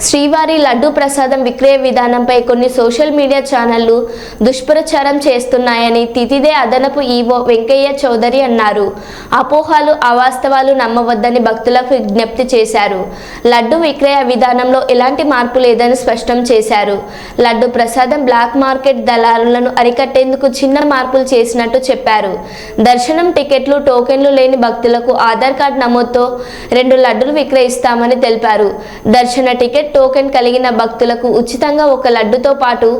శ్రీవారి లడ్డూ ప్రసాదం విక్రయ విధానంపై కొన్ని సోషల్ మీడియా ఛానళ్ళు దుష్ప్రచారం చేస్తున్నాయని తితిదే అదనపు ఈవో వెంకయ్య చౌదరి అన్నారు. అపోహాలు అవాస్తవాలు నమ్మవద్దని భక్తులకు విజ్ఞప్తి చేశారు. లడ్డు విక్రయ విధానంలో ఎలాంటి మార్పు లేదని స్పష్టం చేశారు. లడ్డు ప్రసాదం బ్లాక్ మార్కెట్ దళారులను అరికట్టేందుకు చిన్న మార్పులు చేసినట్టు చెప్పారు. దర్శనం టికెట్లు టోకెన్లు లేని భక్తులకు ఆధార్ కార్డు నమోదుతో రెండు లడ్డులు విక్రయిస్తామని తెలిపారు. దర్శన టికెట్ టోకెన్ కలిగిన భక్తులకు ఉచితంగా ఒక లడ్డుతో పాటు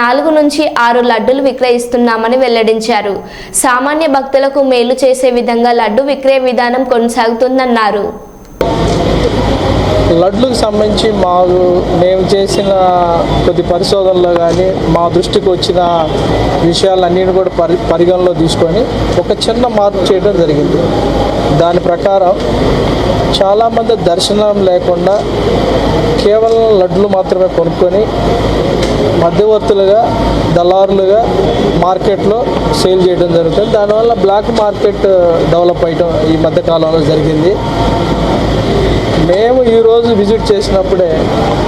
నాలుగు నుంచి ఆరు లడ్డులు విక్రయిస్తున్నామని వెల్లడించారు. సామాన్య భక్తులకు మేలు చేసే విధంగా లడ్డు విక్రయ విధానం కొనసాగుతుందన్నారు. లడ్లకు సంబంధించి మాకు మేము చేసిన కొద్ది పరిశోధనలో కానీ మా దృష్టికి వచ్చిన విషయాలన్నీ కూడా పరి పరిగణలో తీసుకొని ఒక చిన్న మార్పు చేయడం జరిగింది. దాని ప్రకారం చాలామంది దర్శనం లేకుండా కేవలం లడ్లు మాత్రమే కొనుక్కొని మధ్యవర్తులుగా దళారులుగా మార్కెట్లో సేల్ చేయడం జరుగుతుంది. దానివల్ల బ్లాక్ మార్కెట్ uh, డెవలప్ అయ్యడం ఈ మధ్య కాలంలో జరిగింది. మేము ఈరోజు విజిట్ చేసినప్పుడే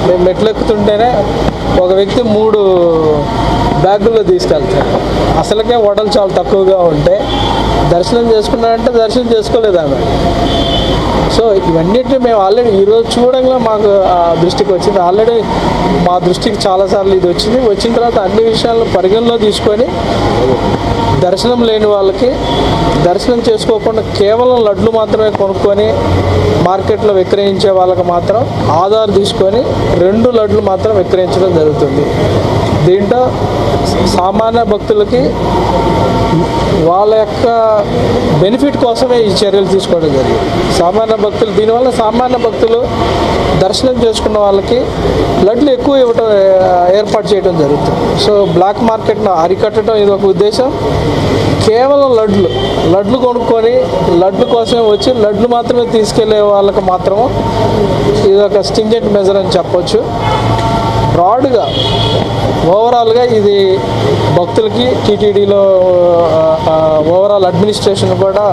మేము మెట్లు ఎక్కుతుంటేనే ఒక వ్యక్తి మూడు బ్యాగుల్లో తీసుకెళ్తాడు. అసలుకే వడలు చాలా తక్కువగా ఉంటే దర్శనం చేసుకున్నాడంటే దర్శనం చేసుకోలేదు ఆమె. సో ఇవన్నిటిని మేము ఆల్రెడీ ఈరోజు చూడంగా మాకు ఆ దృష్టికి వచ్చింది. ఆల్రెడీ మా దృష్టికి చాలాసార్లు ఇది వచ్చింది. వచ్చిన తర్వాత అన్ని విషయాలను పరిగణలో తీసుకొని దర్శనం లేని వాళ్ళకి దర్శనం చేసుకోకుండా కేవలం లడ్లు మాత్రమే కొనుక్కొని మార్కెట్లో విక్రయించే వాళ్ళకి మాత్రం ఆధార్ తీసుకొని రెండు లడ్లు మాత్రం విక్రయించడం జరుగుతుంది. దీంట్లో సామాన్య భక్తులకి వాళ్ళ యొక్క బెనిఫిట్ కోసమే ఈ చర్యలు తీసుకోవడం జరిగింది. సామాన్య భక్తులు దీనివల్ల సామాన్య భక్తులు దర్శనం చేసుకున్న వాళ్ళకి లడ్లు ఎక్కువ ఇవ్వటం ఏర్పాటు చేయడం జరుగుతుంది. సో బ్లాక్ మార్కెట్ను అరికట్టడం ఇది ఒక ఉద్దేశం. కేవలం లడ్లు లడ్లు కొనుక్కొని లడ్లు కోసమే వచ్చి లడ్లు మాత్రమే తీసుకెళ్ళే వాళ్ళకి మాత్రం ఇది ఒక స్టింజెంట్ మెజర్ అని చెప్పొచ్చు. బ్రాడ్గా ఓవరాల్గా ఇది భక్తులకి టీటీడీలో ఓవరాల్ అడ్మినిస్ట్రేషన్ కూడా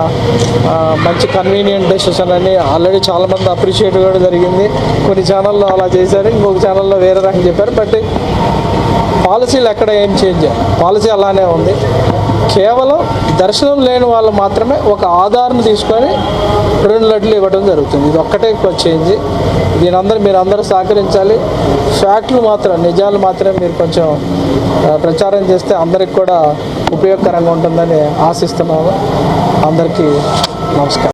మంచి కన్వీనియంట్ డెసిషన్ అని ఆల్రెడీ చాలామంది అప్రిషియేట్ కూడా జరిగింది. కొన్ని ఛానల్లో అలా చేశారు ఇంకొక ఛానల్లో వేరే రకం చెప్పారు. బట్ పాలసీలు ఎక్కడ ఏం చేంజ్ పాలసీ అలానే ఉంది. కేవలం దర్శనం లేని వాళ్ళు మాత్రమే ఒక ఆధారం తీసుకొని రెండు లడ్లు ఇవ్వడం జరుగుతుంది. ఇది ఒక్కటే చేంజ్. దీని అందరూ మీరు అందరూ సహకరించాలి. ఫ్యాక్ట్లు మాత్రం నిజాలు మాత్రమే మీరు కొంచెం ప్రచారం చేస్తే అందరికి కూడా ఉపయోగకరంగా ఉంటుందని ఆశిస్తున్నాము. అందరికీ నమస్కారం.